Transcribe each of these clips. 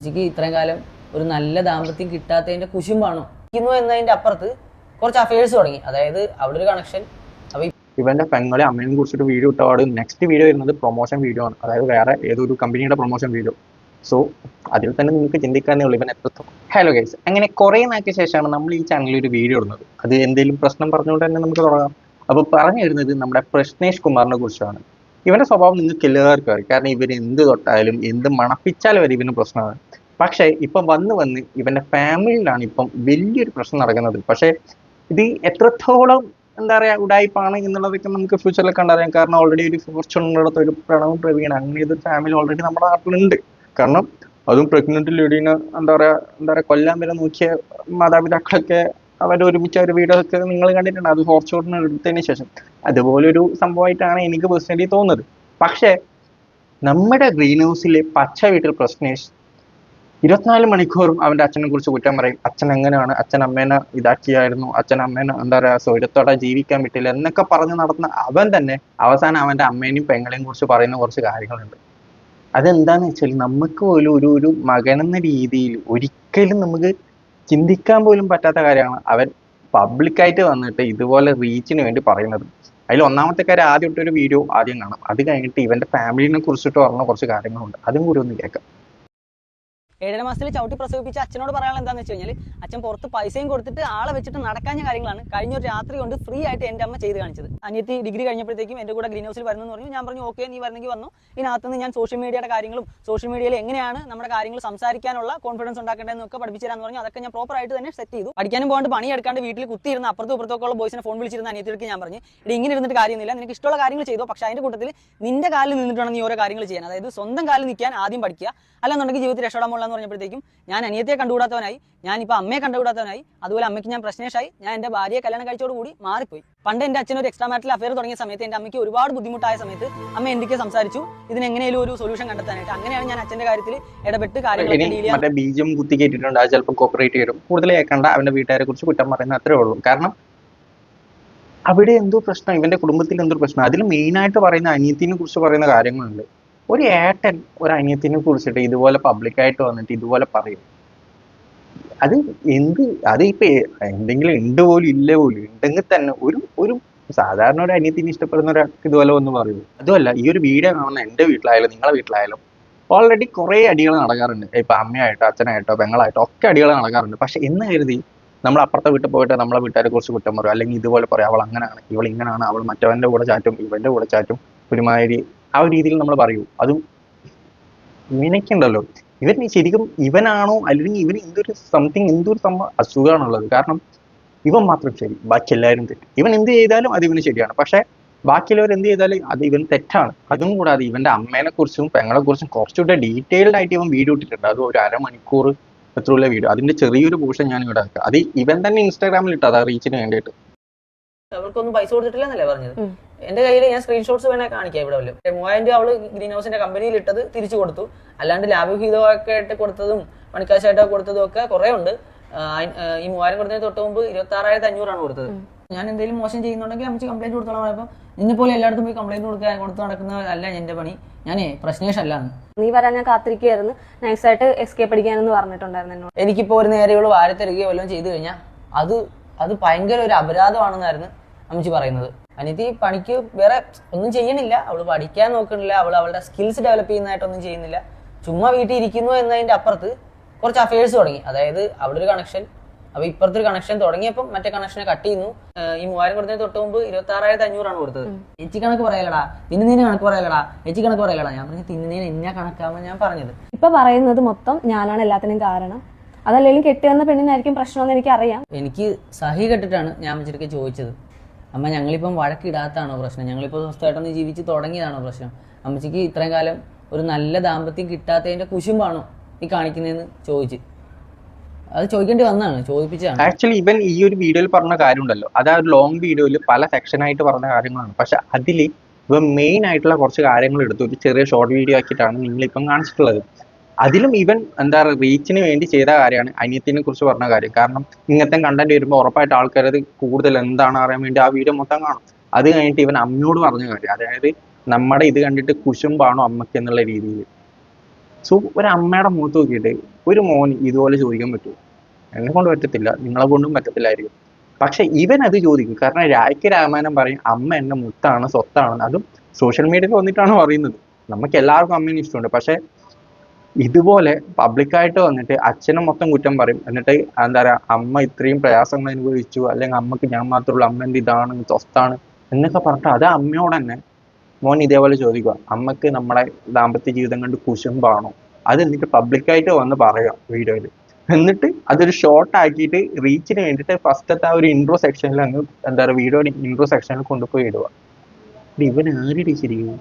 ചേച്ചിക്ക് ഇത്രയും കാലം ഒരു നല്ല ദാമ്പത്യം കിട്ടാത്തതിന്റെ കുശുമ്പാണോ ഇരിക്കുന്നു എന്നതിന്റെ അപ്പുറത്ത് കുറച്ച് അഫയേഴ്സ് തുടങ്ങി. അതായത് അവിടെ ഒരു കണക്ഷൻ അപ്പൊ ഇവന്റെ പെങ്ങളെ അമ്മയെ കുറിച്ചിട്ട് വീഡിയോ ഇട്ടപാട് നെക്സ്റ്റ് വീഡിയോ വരുന്നത് പ്രൊമോഷൻ വീഡിയോ ആണ്. അതായത് വേറെ ഏതൊരു കമ്പനിയുടെ പ്രൊമോഷൻ വീഡിയോ സോ അതിൽ തന്നെ നിങ്ങൾക്ക് ചിന്തിക്കാനേ ഉള്ളൂ ഇവൻ എത്രത്തോളം ഹലോ ഗൈസ് അങ്ങനെ കുറേ നാക്കിയ ശേഷമാണ് നമ്മൾ ഈ ചാനലിൽ ഒരു വീഡിയോ ഇടുന്നത്. അത് എന്തെങ്കിലും പ്രശ്നം പറഞ്ഞുകൊണ്ട് തന്നെ നമുക്ക് തുടങ്ങാം. അപ്പോൾ പറഞ്ഞു വരുന്നത് നമ്മുടെ പ്രശ്നേഷ് കുമാറിനെ കുറിച്ചാണ്. ഇവന്റെ സ്വഭാവം നിങ്ങൾക്ക് എല്ലാവർക്കും അറിയാം. കാരണം ഇവർ എന്ത് തൊട്ടാലും എന്ത് മണപ്പിച്ചാലും വരെ ഇവന് പ്രശ്നമാണ്. പക്ഷേ ഇപ്പം വന്ന് വന്ന് ഇവന്റെ ഫാമിലിയിലാണ് ഇപ്പം വലിയൊരു പ്രശ്നം നടക്കുന്നത്. പക്ഷേ ഇത് എത്രത്തോളം എന്താ പറയാ ഉടായ്പാണ് എന്നുള്ളതൊക്കെ നമുക്ക് ഫ്യൂച്ചറിൽ കണ്ടറിയാം കാരണം ഓൾറെഡി ഒരു ഫോർച്യൂണറുടെ ഒരു പ്രണവ് പ്രവീണ അങ്ങനെ ഇത് ഫാമിലി ഓൾറെഡി നമ്മുടെ നാട്ടിലുണ്ട്. കാരണം അതും പ്രഗ്നന്റ് ലേഡീനെ എന്താ പറയാ എന്താ പറയാ കൊല്ലാൻ വരെ നോക്കിയ മാതാപിതാക്കളൊക്കെ അവർ ഒരുമിച്ച് ഒരു വീഡിയോ ഒക്കെ നിങ്ങൾ കണ്ടിട്ടുണ്ട്. അത് ഫോർച്യൂണർ എടുത്തതിന് ശേഷം. അതുപോലെ ഒരു സംഭവമായിട്ടാണ് എനിക്ക് പേഴ്സണലി തോന്നുന്നത്. പക്ഷേ നമ്മുടെ ഗ്രീൻ ഹൗസിലെ പച്ച വീട്ടിൽ പ്രശ്നേഷ് ഇരുപത്തിനാല് മണിക്കൂറും അവന്റെ അച്ഛനെ കുറിച്ച് കുറ്റം പറയും. അച്ഛൻ എങ്ങനെയാണ്? അച്ഛൻ അമ്മേനെ ഇതാക്കിയായിരുന്നു. അച്ഛൻ അമ്മേനെ എന്താ പറയാ സ്വൈരത്തോടെ ജീവിക്കാൻ പറ്റില്ല എന്നൊക്കെ പറഞ്ഞ് നടന്ന അവൻ തന്നെ അവസാനം അവന്റെ അമ്മേനെയും പെങ്ങളെയും കുറിച്ച് പറയുന്ന കുറച്ച് കാര്യങ്ങളുണ്ട്. അതെന്താന്ന് വെച്ചാൽ നമുക്ക് പോലും ഒരു ഒരു മകനെന്ന രീതിയിൽ ഒരിക്കലും നമുക്ക് ചിന്തിക്കാൻ പോലും പറ്റാത്ത കാര്യമാണ്. അവൻ പബ്ലിക്കായിട്ട് വന്നിട്ട് ഇതുപോലെ റീച്ചിന് വേണ്ടി പറയുന്നത്. അതിൽ ഒന്നാമത്തെ കാര്യം ആദ്യം ഒരു വീഡിയോ ആദ്യം കാണാം. അത് കഴിഞ്ഞിട്ട് ഇവന്റെ ഫാമിലിനെ കുറിച്ചിട്ട് പറഞ്ഞ കുറച്ച് കാര്യങ്ങളുണ്ട്. അതും കൂടി ഒന്ന് കേൾക്കാം. ഏഴര മാസത്തിൽ ചവിട്ടി പ്രസവിപ്പിച്ച അച്ഛനോട് പറയാനുള്ള എന്താണെന്ന് വെച്ച് കഴിഞ്ഞാൽ അച്ഛൻ പുറത്ത് പൈസയും കൊടുത്തിട്ട് ആളെ വെച്ചിട്ട് നടക്കാഞ്ഞ കാര്യങ്ങളാണ് കഴിഞ്ഞ ഒരു രാത്രി കൊണ്ട് ഫ്രീ ആയിട്ട് എന്റെ അമ്മ ചെയ്ത് കാണിച്ചത്. അനിയത്തി ഡിഗ്രി കഴിഞ്ഞപ്പോഴത്തേക്കും എന്റെ കൂടെ ഗ്രീൻ ഹൗസിൽ വരുന്നെന്ന് പറഞ്ഞു. ഞാൻ പറഞ്ഞു ഓക്കെ നീ വരുന്നെങ്കിൽ വന്നു. ഇതിനകത്തുനിന്ന് ഞാൻ സോഷ്യൽ മീഡിയയുടെ കാര്യങ്ങളും സോഷ്യൽ മീഡിയയിൽ എങ്ങനെയാണ് നമ്മുടെ കാര്യങ്ങൾ സംസാരിക്കാനുള്ള കോൺഫിഡൻസ് ഉണ്ടാക്കേണ്ടതെന്നൊക്കെ പഠിപ്പിച്ചു തരാന്ന് പറഞ്ഞു. അതൊക്കെ ഞാൻ പ്രോപ്പർ ആയിട്ട് തന്നെ സെറ്റ് ചെയ്തു. പഠിക്കാനും പോകാണ്ട് പണി എടുക്കാണ്ട് വീട്ടിൽ കുത്തിയിരുന്ന അപ്പുറത്തും ഇപ്പുറത്തൊക്കെ ഉള്ള ബോയ്സിനെ ഫോൺ വിളിച്ചിരുന്ന അനിയത്തിക്ക് ഞാൻ പറഞ്ഞു ഇത് ഇങ്ങനെ ഇരുന്നിട്ട് കാര്യമൊന്നുമില്ല. നിനക്ക് ഇഷ്ടമുള്ള കാര്യങ്ങൾ ചെയ്തോ. പക്ഷേ അതിന്റെ കൂട്ടത്തിൽ നിന്റെ കാലിൽ നിന്നിട്ടാണ് നീ ഓരോ കാര്യങ്ങൾ ചെയ്യാൻ. അതായത് സ്വന്തം കാലിൽ നിൽക്കാൻ ആദ്യം പഠിക്കുക. അല്ലെന്നുണ്ടെങ്കിൽ ജീവിതത്തിൽ രക്ഷപ്പെടാൻ പറഞ്ഞപ്പോഴത്തേക്കും ഞാൻ അനിയത്തെ കണ്ടുകൂടാത്തവനായി ഞാൻ ഇപ്പൊ അമ്മയെ കണ്ടുകൂടാത്തവനായി അതുപോലെ അമ്മയ്ക്ക് ഞാൻ പ്രശ്നേഷായി ഞാൻ എന്റെ ഭാര്യയെ കല്യാണം കഴിച്ചോടുകൂടി മാറിപ്പോയി. പണ്ട് എന്റെ അച്ഛൻ ഒരു എക്സ്ട്രാ മാറ്റിൽ അഫയർ തുടങ്ങിയ സമയത്ത് എന്റെ അമ്മയ്ക്ക് ഒരുപാട് ബുദ്ധിമുട്ടായ സമയത്ത് അമ്മ എന്തൊക്കെ സംസാരിച്ചു. ഇതിന് എങ്ങനെയും ഒരു സൊല്യൂഷൻ കണ്ടെത്താനായിട്ട് അങ്ങനെയാണ് ഞാൻ അച്ഛന്റെ കാര്യത്തിൽ ഇടപെട്ട് കാര്യങ്ങൾ ഡീൽ ചെയ്യാൻ മറ്റേ ബീജം കുത്തി കയറ്റിയിട്ടുണ്ട് അത് ചിലപ്പോൾ കോപ്പറേറ്റ് ചെയ്യും. കൂടുതൽ കേൾക്കണ്ട അവന്റെ വീട്ടുകാരെ കുറിച്ച് കുറ്റം പറയുന്ന അത്രേ ഉള്ളൂ. കാരണം അവിടെ എന്തോ പ്രശ്നം ഇവന്റെ കുടുംബത്തിൽ എന്തോ പ്രശ്നം. അതിൽ മെയിൻ ആയിട്ട് പറയുന്ന അനിയത്തിനെ കുറിച്ച് പറയുന്ന കാര്യങ്ങളുണ്ട്. ഒരു ഏട്ടൻ ഒരു അനിയത്തിനെ കുറിച്ചിട്ട് ഇതുപോലെ പബ്ലിക്കായിട്ട് വന്നിട്ട് ഇതുപോലെ പറയും. അത് എന്ത് അത് ഇപ്പൊ എന്തെങ്കിലും ഉണ്ട് പോലും ഇല്ല പോലും ഉണ്ടെങ്കിൽ തന്നെ ഒരു ഒരു സാധാരണ ഒരു അനിയത്തിനെ ഇഷ്ടപ്പെടുന്ന ഒരാൾക്ക് ഇതുപോലെ ഒന്ന് പറയൂ. അതുമല്ല ഈ ഒരു വീഡിയോ കാണുന്ന എന്റെ വീട്ടിലായാലും നിങ്ങളെ വീട്ടിലായാലും ഓൾറെഡി കുറേ അടികൾ നടക്കാറുണ്ട്. ഇപ്പൊ അമ്മയായിട്ടോ അച്ഛനായിട്ടോ പെങ്ങളായിട്ടോ ഒക്കെ അടികൾ നടക്കാറുണ്ട്. പക്ഷെ എന്ന് കരുതി നമ്മൾ അപ്പുറത്തെ വീട്ടിൽ പോയിട്ട് നമ്മളെ വീട്ടുകാരെ കുറിച്ച് കുറ്റം പറയും. അല്ലെങ്കിൽ ഇതുപോലെ പറയും അവൾ അങ്ങനെയാണ് ഇവൾ ഇങ്ങനെയാണ് അവൾ മറ്റവന്റെ കൂടെ ചാറ്റും ഇവന്റെ കൂടെ ചാറ്റും ഒരുമാതിരി ആ ഒരു രീതിയിൽ നമ്മൾ പറയൂ. അതും ഇവനൊക്കെയുണ്ടല്ലോ ഇവൻ ശരിക്കും ഇവനാണോ അല്ലെങ്കിൽ ഇവന് എന്തൊരു സംതിങ് എന്തൊരു സംഭവം അസുഖമാണുള്ളത് കാരണം ഇവൻ മാത്രം ശരി ബാക്കി എല്ലാവരും തെറ്റ്. ഇവൻ എന്ത് ചെയ്താലും അത് ഇവന് ശരിയാണ്. പക്ഷെ ബാക്കിയുള്ളവർ എന്ത് ചെയ്താലും അത് ഇവൻ തെറ്റാണ്. അതും കൂടാതെ ഇവന്റെ അമ്മേനെ കുറിച്ചും പെങ്ങളെ കുറിച്ചും കുറച്ചുകൂടെ ഡീറ്റെയിൽഡ് ആയിട്ട് ഇവൻ വീഡിയോ ഇട്ടിട്ടുണ്ട്. അത് ഒരു അരമണിക്കൂർ എത്രയുള്ള വീഡിയോ. അതിന്റെ ചെറിയൊരു പോർഷൻ ഞാൻ ഇവിടെ ആക്കാം അത് ഇവൻ തന്നെ ഇൻസ്റ്റാഗ്രാമിൽ ഇട്ടതാ റീച്ചിന് വേണ്ടിയിട്ട്. അവർക്കൊന്നും പൈസ കൊടുത്തിട്ടില്ലെന്നല്ലേ പറഞ്ഞത്. എന്റെ കയ്യിൽ ഞാൻ സ്ക്രീൻഷോട്ട്സ് വേണേ കാണിക്കാം ഇവിടെ വല്ലതും. മൂവായിരം രൂപ അവൾ ഗ്രീൻ ഹൗസിന്റെ കമ്പനിയിൽ ഇട്ടത് തിരിച്ചു കൊടുത്തു. അല്ലാണ്ട് ലാഭവിഹിതമൊക്കെ ആയിട്ട് കൊടുത്തതും പണിക്കാശായിട്ട് കൊടുത്തതും ഒക്കെ കുറെ ഉണ്ട്. ഈ മൂവായിരം കൊടുത്തതിന് തൊട്ട് മുമ്പ് ഇരുപത്തി ആറായിരത്തി അഞ്ഞൂറാണ് കൊടുത്തത്. ഞാൻ എന്തെങ്കിലും മോശം ചെയ്യുന്നുണ്ടെങ്കിൽ അമ്മച്ചി കംപ്ലൈന്റ് കൊടുത്തോളാം. നിന്നെ പോലെ എല്ലായിടത്തും പോയി കംപ്ലൈന്റ് കൊടുക്കാൻ കൊടുത്ത് നടക്കുന്ന അല്ല എന്റെ പണി. ഞാനേ പ്രശ്നേഷ് അല്ലാന്ന് നീ വരാൻ ഞാൻ കാത്തിരിക്കുകയായിരുന്നു നൈസായിട്ട് എസ്കേപ്പ് അടിക്കാനെന്ന് പറഞ്ഞിട്ടുണ്ടായിരുന്നു എന്നോട്. എനിക്കിപ്പോ ഒരു നേരെയുള്ള വാരത്തിരികയോ വല്ലതും ചെയ്തു കഴിഞ്ഞാൽ അത് അത് ഭയങ്കര ഒരു അപരാധമാണെന്നായിരുന്നു അമ്മച്ചി പറയുന്നത്. അനിയത്തി പണിക്ക് വേറെ ഒന്നും ചെയ്യണില്ല. അവൾ പഠിക്കാൻ നോക്കണില്ല അവൾ അവളുടെ സ്കിൽസ് ഡെവലപ്പ് ചെയ്യുന്നതായിട്ടൊന്നും ചെയ്യുന്നില്ല. ചുമ്മാ വീട്ടിൽ ഇരിക്കുന്നു എന്നതിന്റെ അപ്പുറത്ത് കുറച്ച് അഫയേഴ്സ് തുടങ്ങി. അതായത് അവിടെ ഒരു കണക്ഷൻ അപ്പൊ ഇപ്പുറത്തൊരു കണക്ഷൻ തുടങ്ങിയപ്പം മറ്റേ കണക്ഷനെ കട്ട് ചെയ്യുന്നു. ഈ മൂവായിരം കൊടുത്തതിന് തൊട്ട് മുമ്പ് ഇരുപത്തി ആറായിരത്തി അഞ്ഞൂറാണ് കൊടുത്തത്. എച്ചി കണക്ക് പറയലടാ. തിന്നുന്നതിന് കണക്ക് പറയലടാ. എച്ചി കണക്ക് പറയലടാ. ഞാൻ പറഞ്ഞു തിന്നുന്നതിന് എന്നാ കണക്കാമെന്ന് ഞാൻ പറഞ്ഞത്. ഇപ്പൊ പറയുന്നത് മൊത്തം ഞാനാണ് എല്ലാത്തിനും കാരണം. അതല്ലെങ്കിലും കെട്ടി വന്ന പെണ്ണിനായിരിക്കും പ്രശ്നമെന്ന് എനിക്കറിയാം. എനിക്ക് സഹി കെട്ടിട്ടാണ് ഞാൻ അമ്മച്ചിടയ്ക്ക് ചോദിച്ചത്. അമ്മ ഞങ്ങളിപ്പം വഴക്കിടാത്താണോ പ്രശ്നം? ഞങ്ങളിപ്പോൾ സ്വസ്ഥമായിട്ടൊന്ന് ജീവിച്ച് തുടങ്ങിയതാണോ പ്രശ്നം? അമ്മച്ചിക്ക് ഇത്രയും കാലം ഒരു നല്ല ദാമ്പത്യം കിട്ടാത്തതിന്റെ കുശുമ്പാണോ ഈ കാണിക്കുന്നതെന്ന് ചോദിച്ച്. അത് ചോദിക്കേണ്ടി വന്നാണ് ചോദിപ്പിച്ചതാണ്. ആക്ച്വലി ഇവൻ ഈ ഒരു വീഡിയോയിൽ പറഞ്ഞ കാര്യമുണ്ടല്ലോ. അത് ആ ഒരു ലോങ് വീഡിയോയിൽ പല സെക്ഷനായിട്ട് പറഞ്ഞ കാര്യങ്ങളാണ്. പക്ഷെ അതിൽ ഇവ മെയിൻ ആയിട്ടുള്ള കുറച്ച് കാര്യങ്ങൾ എടുത്തു. ഒരു ചെറിയ ഷോർട്ട് വീഡിയോ ആക്കിയിട്ടാണ് നിങ്ങളിപ്പം കാണിച്ചിട്ടുള്ളത്. അതിലും ഇവൻ എന്താ പറയുക റീച്ചിന് വേണ്ടി ചെയ്ത കാര്യമാണ് അനിയത്തിനെ കുറിച്ച് പറഞ്ഞ കാര്യം. കാരണം ഇങ്ങനത്തെ കണ്ടന്റ് വരുമ്പോൾ ഉറപ്പായിട്ട് ആൾക്കാർ അത് കൂടുതൽ എന്താണ് അറിയാൻ വേണ്ടി ആ വീഡിയോ മൊത്തം കാണും. അത് കഴിഞ്ഞിട്ട് ഇവൻ അമ്മയോട് പറഞ്ഞ കാര്യം. അതായത് നമ്മുടെ ഇത് കണ്ടിട്ട് കുശുമ്പാണോ അമ്മയ്ക്ക് എന്നുള്ള രീതിയിൽ സോ ഒരു അമ്മയുടെ മുഖത്ത് നോക്കിയിട്ട് ഒരു മോൻ ഇതുപോലെ ചോദിക്കാൻ പറ്റുമോ? എന്നെ കൊണ്ട് പറ്റത്തില്ല. നിങ്ങളെ കൊണ്ടും പറ്റത്തില്ലായിരിക്കും. പക്ഷെ ഇവൻ അത് ചോദിക്കും. കാരണം രായ്ക്ക് രാമായണം പറയും അമ്മ എന്റെ മുത്താണ് സ്വത്താണ്. അതും സോഷ്യൽ മീഡിയയിൽ വന്നിട്ടാണ് പറയുന്നത്. നമുക്ക് എല്ലാവർക്കും അമ്മേനെ ഇഷ്ടമുണ്ട്. പക്ഷെ ഇതുപോലെ പബ്ലിക്കായിട്ട് വന്നിട്ട് അച്ഛനെ മൊത്തം കുറ്റം പറയും. എന്നിട്ട് എന്താ പറയാ അമ്മ ഇത്രയും പ്രയാസങ്ങൾ അനുഭവിച്ചു. അല്ലെങ്കിൽ അമ്മയ്ക്ക് ഞാൻ മാത്രമുള്ള അമ്മ എന്ത് ഇതാണ്? സ്വത്താണ്. എന്നൊക്കെ പറഞ്ഞിട്ട് അത് അമ്മയോട് തന്നെ മോൻ ഇതേപോലെ ചോദിക്കുക. അമ്മയ്ക്ക് നമ്മുടെ ദാമ്പത്യ ജീവിതം കണ്ട് കുശുമ്പാണോ? അത് എന്നിട്ട് പബ്ലിക്കായിട്ട് വന്ന് പറയുക വീഡിയോയിൽ എന്നിട്ട് അതൊരു ഷോർട്ട് ആക്കിയിട്ട് റീച്ചിന് വേണ്ടിയിട്ട് ഫസ്റ്റത്തെ ആ ഒരു ഇൻട്രോ സെക്ഷനിൽ അങ്ങ് എന്താ പറയുക വീഡിയോയുടെ ഇൻട്രോ സെക്ഷനിൽ കൊണ്ടുപോയി ഇടുക. ഇവൻ ആരുടെ ശരിക്കും?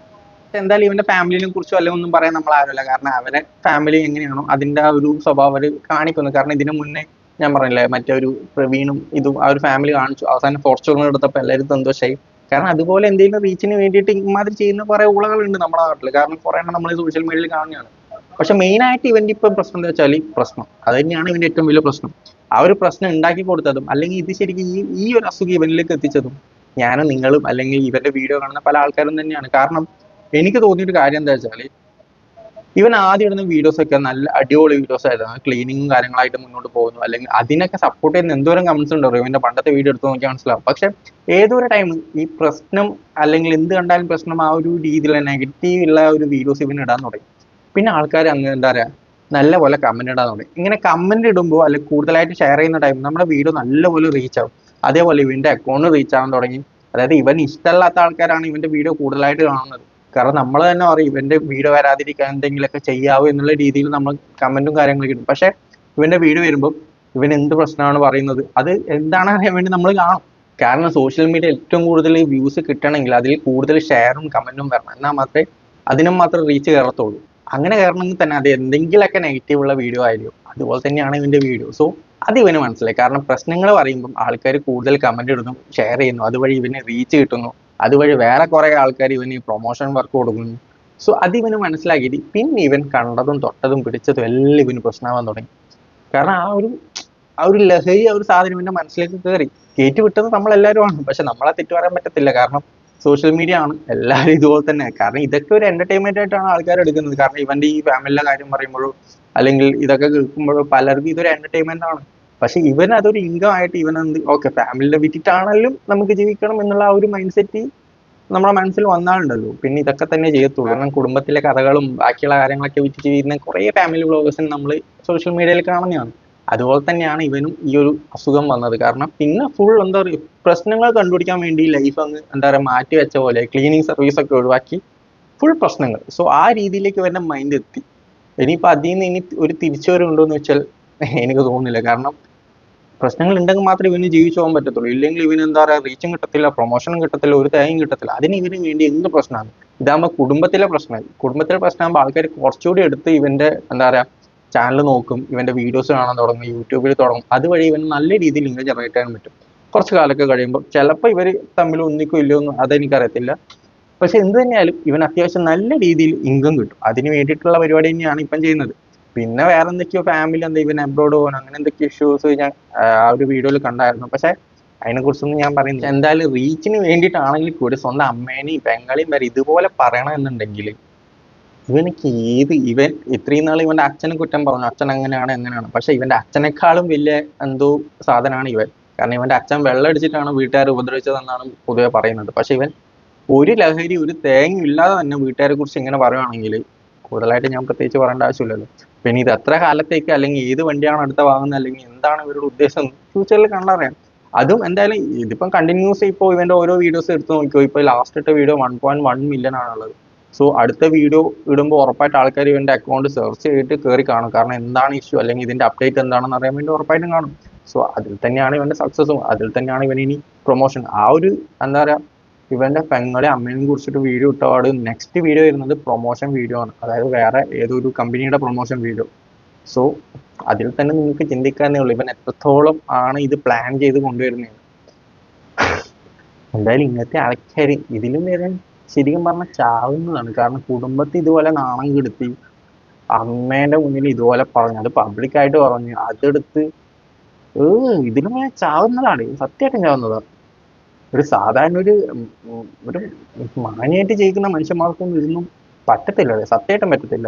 എന്തായാലും ഇവന്റെ ഫാമിലിനെ കുറിച്ചോ അല്ലെങ്കിൽ ഒന്നും പറയാൻ നമ്മൾ ആരുമില്ല. കാരണം അവരെ ഫാമിലി എങ്ങനെയാണോ അതിന്റെ ആ ഒരു സ്വഭാവം അവർ കാണിക്കുന്നു. കാരണം ഇതിനു മുന്നേ ഞാൻ പറഞ്ഞില്ലേ മറ്റേ ഒരു പ്രവീണും ഇതും ആ ഒരു ഫാമിലി കാണിച്ചു. അവസാനം ഫോർച്യൂണർ എടുത്തപ്പോൾ എല്ലാവരും സന്തോഷമായി കാരണം അതുപോലെ എന്തെങ്കിലും റീച്ചിന് വേണ്ടിയിട്ട് ഇമാതിരി ചെയ്യുന്ന കുറെ ഉളകളുണ്ട് നമ്മുടെ നാട്ടിൽ കാരണം കുറെ എണ്ണം നമ്മൾ സോഷ്യൽ മീഡിയയിൽ കാണുകയാണ് പക്ഷെ മെയിൻ ആയിട്ട് ഇവന്റെ ഇപ്പം പ്രശ്നം എന്താ വെച്ചാൽ പ്രശ്നം. അത് തന്നെയാണ് ഇവന്റെ ഏറ്റവും വലിയ പ്രശ്നം. ആ ഒരു പ്രശ്നം ഉണ്ടാക്കി കൊടുത്തതും അല്ലെങ്കിൽ ഇത് ശരിക്കും ഈ ഈ ഒരു അസുഖം ഇവനിലേക്ക് എത്തിച്ചതും ഞാനും നിങ്ങളും അല്ലെങ്കിൽ ഇവന്റെ വീഡിയോ കാണുന്ന പല ആൾക്കാരും തന്നെയാണ്. കാരണം എനിക്ക് തോന്നിയൊരു കാര്യം എന്താ വെച്ചാൽ ഇവൻ ആദ്യം ഇടുന്ന വീഡിയോസ് ഒക്കെ നല്ല അടിപൊളി വീഡിയോസ് ആയിരുന്നു. ക്ലീനിങ്ങും കാര്യങ്ങളായിട്ട് മുന്നോട്ട് പോകുന്നു. അല്ലെങ്കിൽ അതിനൊക്കെ സപ്പോർട്ട് ചെയ്യുന്ന എന്തോരം കമന്റ്സ് ഉണ്ടാവും ഇവന്റെ പണ്ടത്തെ വീഡിയോ എടുത്ത് നോക്കിയാൽ മനസ്സിലാവും. പക്ഷെ ഏതൊരു ടൈം ഈ പ്രശ്നം അല്ലെങ്കിൽ എന്ത് കണ്ടാലും പ്രശ്നം ആ ഒരു രീതിയിലുള്ള നെഗറ്റീവ് ഉള്ള ഒരു വീഡിയോസ് ഇവൻ ഇടാൻ തുടങ്ങി. പിന്നെ ആൾക്കാർ അങ്ങ് എന്താ പറയാ നല്ല പോലെ കമന്റ് ഇടാൻ തുടങ്ങി. ഇങ്ങനെ കമന്റ് ഇടുമ്പോൾ അല്ലെങ്കിൽ കൂടുതലായിട്ട് ഷെയർ ചെയ്യുന്ന ടൈം നമ്മുടെ വീഡിയോ നല്ലപോലെ റീച്ച് ആവും. അതേപോലെ ഇവന്റെ അക്കൗണ്ട് റീച്ച് ആവാൻ തുടങ്ങി. അതായത് ഇവൻ ഇഷ്ടമല്ലാത്ത ആൾക്കാരാണ് ഇവന്റെ വീഡിയോ കൂടുതലായിട്ട് കാണുന്നത്. കാരണം നമ്മൾ തന്നെ അറിയും ഇവന്റെ വീട് വരാതിരിക്കാൻ എന്തെങ്കിലുമൊക്കെ ചെയ്യാവോ എന്നുള്ള രീതിയിൽ നമ്മൾ കമന്റും കാര്യങ്ങളൊക്കെ ഇടും. പക്ഷെ ഇവന്റെ വീട് വരുമ്പോൾ ഇവൻ എന്ത് പ്രശ്നമാണ് പറയുന്നത്? അത് എന്താണ് അറിയാൻ വേണ്ടി നമ്മൾ കാണും. കാരണം സോഷ്യൽ മീഡിയ ഏറ്റവും കൂടുതൽ വ്യൂസ് കിട്ടണമെങ്കിൽ അതിൽ കൂടുതൽ ഷെയറും കമന്റും വരണം. എന്നാൽ മാത്രമേ അതിനും മാത്രം റീച്ച് കയറത്തുള്ളൂ. അങ്ങനെ കയറണമെങ്കിൽ തന്നെ അത് എന്തെങ്കിലുമൊക്കെ നെഗറ്റീവ് ഉള്ള വീഡിയോ ആയിരിക്കും അതുപോലെ തന്നെയാണ് ഇവന്റെ വീഡിയോ സോ അത് ഇവന് മനസ്സിലായി. കാരണം പ്രശ്നങ്ങൾ പറയുമ്പം ആൾക്കാർ കൂടുതൽ കമന്റ് ഇടുന്നു ഷെയർ ചെയ്യുന്നു. അതുവഴി ഇവന് റീച്ച് കിട്ടുന്നു. അതുവഴി വേറെ കുറെ ആൾക്കാർ ഇവന് പ്രൊമോഷൻ വർക്ക് കൊടുക്കുന്നു. സോ അത് ഇവന് മനസ്സിലാക്കിയിട്ട് പിന്നെ ഇവൻ കണ്ടതും തൊട്ടതും പിടിച്ചതും എല്ലാം ഇവന് പ്രശ്നമാവാൻ തുടങ്ങി. കാരണം ആ ഒരു ആ ഒരു ലഹരി ആ ഒരു സാധനം ഇവന്റെ മനസ്സിലേക്ക് കയറി കയറ്റി വിട്ടത് നമ്മളെല്ലാവരും ആണ്. പക്ഷെ നമ്മളെ തെറ്റു പറയാൻ പറ്റത്തില്ല. കാരണം സോഷ്യൽ മീഡിയ ആണ്. എല്ലാവരും ഇതുപോലെ തന്നെ കാരണം ഇതൊക്കെ ഒരു എന്റർടൈൻമെന്റ് ആയിട്ടാണ് ആൾക്കാർ എടുക്കുന്നത്. കാരണം ഇവന്റെ ഈ ഫാമിലിയിലെ കാര്യം പറയുമ്പോഴോ അല്ലെങ്കിൽ ഇതൊക്കെ കേൾക്കുമ്പോഴോ പലർക്കും ഇതൊരു എന്റർടൈൻമെന്റ് ആണ്. പക്ഷെ ഇവൻ അതൊരു ഇൻകം ആയിട്ട് ഇവൻ എന്ത് ഓക്കെ ഫാമിലിനെ വിറ്റിട്ടാണെങ്കിലും നമുക്ക് ജീവിക്കണം എന്നുള്ള ആ ഒരു മൈൻഡ് സെറ്റ് നമ്മുടെ മനസ്സിൽ വന്നാലുണ്ടല്ലോ. പിന്നെ ഇതൊക്കെ തന്നെ ചെയ്യത്തുള്ളൂ. കാരണം കുടുംബത്തിലെ കഥകളും ബാക്കിയുള്ള കാര്യങ്ങളൊക്കെ വിറ്റ് ജീവിക്കുന്ന കുറേ ഫാമിലി വ്ളോഗേഴ്സിന് നമ്മൾ സോഷ്യൽ മീഡിയയിൽ കാണുന്നതാണ്. അതുപോലെ തന്നെയാണ് ഇവനും ഈ ഒരു അസുഖം വന്നത്. കാരണം പിന്നെ ഫുൾ എന്താ പറയുക പ്രശ്നങ്ങൾ കണ്ടുപിടിക്കാൻ വേണ്ടി ലൈഫ് അങ്ങ് എന്താ പറയുക മാറ്റി വെച്ച പോലെ ക്ലീനിങ് സർവീസ് ഒക്കെ ഒഴിവാക്കി ഫുൾ പ്രശ്നങ്ങൾ. സോ ആ രീതിയിലേക്ക് ഇവന്റെ മൈൻഡ് എത്തി. ഇനിയിപ്പോൾ അതിൽ നിന്ന് ഇനി ഒരു തിരിച്ചുവരവുണ്ടോ എന്ന് വെച്ചാൽ എനിക്ക് തോന്നുന്നില്ല. കാരണം പ്രശ്നങ്ങൾ ഉണ്ടെങ്കിൽ മാത്രമേ ഇവന് ജീവിച്ചു പോകാൻ പറ്റത്തുള്ളൂ. ഇല്ലെങ്കിൽ ഇവന് എന്താ പറയുക റീച്ചും കിട്ടത്തില്ല പ്രൊമോഷനും കിട്ടത്തില്ല ഒരു തേങ്ങയും കിട്ടത്തില്ല. അതിന് ഇവന് വേണ്ടി എന്ത് പ്രശ്നമാണ് ഇതാകുമ്പോൾ കുടുംബത്തിലെ പ്രശ്നമായി. കുടുംബത്തിലെ പ്രശ്നമാകുമ്പോൾ ആൾക്കാർ കുറച്ചുകൂടി എടുത്ത് ഇവന്റെ എന്താ പറയുക ചാനൽ നോക്കും ഇവന്റെ വീഡിയോസ് കാണാൻ തുടങ്ങും യൂട്യൂബിൽ തുടങ്ങും. അതുവഴി ഇവന് നല്ല രീതിയിൽ ഇങ്ങനെ ജനറേറ്റ് ചെയ്യാൻ പറ്റും. കുറച്ച് കാലമൊക്കെ കഴിയുമ്പോൾ ചിലപ്പോൾ ഇവർ തമ്മിൽ ഒന്നിക്കോ ഇല്ലയോ എന്ന് അതെനിക്കറിയത്തില്ല. പക്ഷെ എന്ത് തന്നെയായാലും ഇവൻ അത്യാവശ്യം നല്ല രീതിയിൽ ഇൻകം കിട്ടും. അതിന് വേണ്ടിയിട്ടുള്ള പരിപാടി തന്നെയാണ് ഇപ്പം ചെയ്യുന്നത്. പിന്നെ വേറെ എന്തൊക്കെയോ ഫാമിലി എന്താ ഇവൻ അബ്രോഡ് പോകണം അങ്ങനെ എന്തൊക്കെയോ ഇഷ്യൂസ് ഞാൻ ആ ഒരു വീഡിയോയിൽ കണ്ടായിരുന്നു. പക്ഷെ അതിനെ കുറിച്ചൊന്നും ഞാൻ പറയുന്നില്ല. എന്തായാലും റീച്ചിന് വേണ്ടിയിട്ടാണെങ്കിൽ കൂടി സ്വന്തം അമ്മേനെയും പെങ്ങളെയും വരെ ഇതുപോലെ പറയണം എന്നുണ്ടെങ്കിൽ ഇവനിക്ക് ഏത് ഇവൻ ഇത്രയും നാൾ ഇവന്റെ അച്ഛനെ കുറ്റം പറഞ്ഞു. അച്ഛൻ അങ്ങനെയാണ് എങ്ങനെയാണ് പക്ഷെ ഇവന്റെ അച്ഛനേക്കാളും വലിയ എന്തോ സാധനമാണ് ഇവൻ. കാരണം ഇവന്റെ അച്ഛൻ വെള്ളം അടിച്ചിട്ടാണ് വീട്ടുകാർ ഉപദ്രവിച്ചതെന്നാണ് പൊതുവെ പറയുന്നത്. പക്ഷെ ഇവൻ ഒരു ലഹരി ഒരു തേങ്ങ ഇല്ലാതെ തന്നെ വീട്ടുകാരെ കുറിച്ച് ഇങ്ങനെ പറയുവാണെങ്കിൽ കൂടുതലായിട്ട് ഞാൻ പ്രത്യേകിച്ച് പറയേണ്ട ആവശ്യമില്ലല്ലോ. പിന്നെ ഇത് എത്ര കാലത്തേക്ക് അല്ലെങ്കിൽ ഏത് വണ്ടിയാണ് അടുത്ത വാങ്ങുന്നത് അല്ലെങ്കിൽ എന്താണ് ഇവരുടെ ഉദ്ദേശം ഫ്യൂച്ചറിൽ കണ്ടറിയാം അതും എന്തായാലും ഇതിപ്പം കണ്ടിന്യൂസ് ഇപ്പോൾ ഇവന്റെ ഓരോ വീഡിയോസ് എടുത്ത് നോക്കിയോ ഇപ്പോൾ ലാസ്റ്റ് ഇട്ട video one point one million ആണുള്ളത്. സോ അടുത്ത വീഡിയോ ഇടുമ്പോൾ ഉറപ്പായിട്ട് ആൾക്കാർ ഇവന്റെ അക്കൗണ്ട് സെർച്ച് ചെയ്തിട്ട് കയറി കാണും. കാരണം എന്താണ് ഇഷ്യൂ അല്ലെങ്കിൽ ഇതിന്റെ അപ്ഡേറ്റ് എന്താണെന്ന് അറിയാൻ വേണ്ടി ഉറപ്പായിട്ടും കാണും. സോ അതിൽ തന്നെയാണ് ഇവന്റെ സക്സസും അതിൽ തന്നെയാണ് ഇവൻ ഇനി പ്രൊമോഷൻ ആ ഒരു എന്താ പറയാ ഇവന്റെ പെങ്ങളെ അമ്മയും കുറിച്ചിട്ട് വീഡിയോ ഇട്ടപാട് നെക്സ്റ്റ് വീഡിയോ വരുന്നത് പ്രൊമോഷൻ വീഡിയോ ആണ്. അതായത് വേറെ ഏതൊരു കമ്പനിയുടെ പ്രൊമോഷൻ വീഡിയോ സോ അതിൽ തന്നെ നിങ്ങൾക്ക് ചിന്തിക്കാനേ ഉള്ളൂ ഇവൻ എത്രത്തോളം ആണ് ഇത് പ്ലാൻ ചെയ്ത് കൊണ്ടുവരുന്നത് എന്തായാലും ഇങ്ങനത്തെ ആൾക്കാർ ഇതിലും വരെ ശരിക്കും പറഞ്ഞാൽ ചാവുന്നതാണ്. കാരണം കുടുംബത്തിൽ ഇതുപോലെ നാണം കെടുത്തി അമ്മേന്റെ മുന്നിൽ ഇതുപോലെ പറഞ്ഞു അത് പബ്ലിക്കായിട്ട് പറഞ്ഞു അതെടുത്ത് ഏ ഇതിലും ചാവുന്നതാണ്. സത്യമായിട്ടും ചാവുന്നതാണ്. ഒരു സാധാരണ ഒരു ഒരു മാന്യമായിട്ട് ജീവിക്കുന്ന മനുഷ്യന്മാർക്കൊന്നും ഇതൊന്നും പറ്റത്തില്ല. സത്യമായിട്ടും പറ്റത്തില്ല.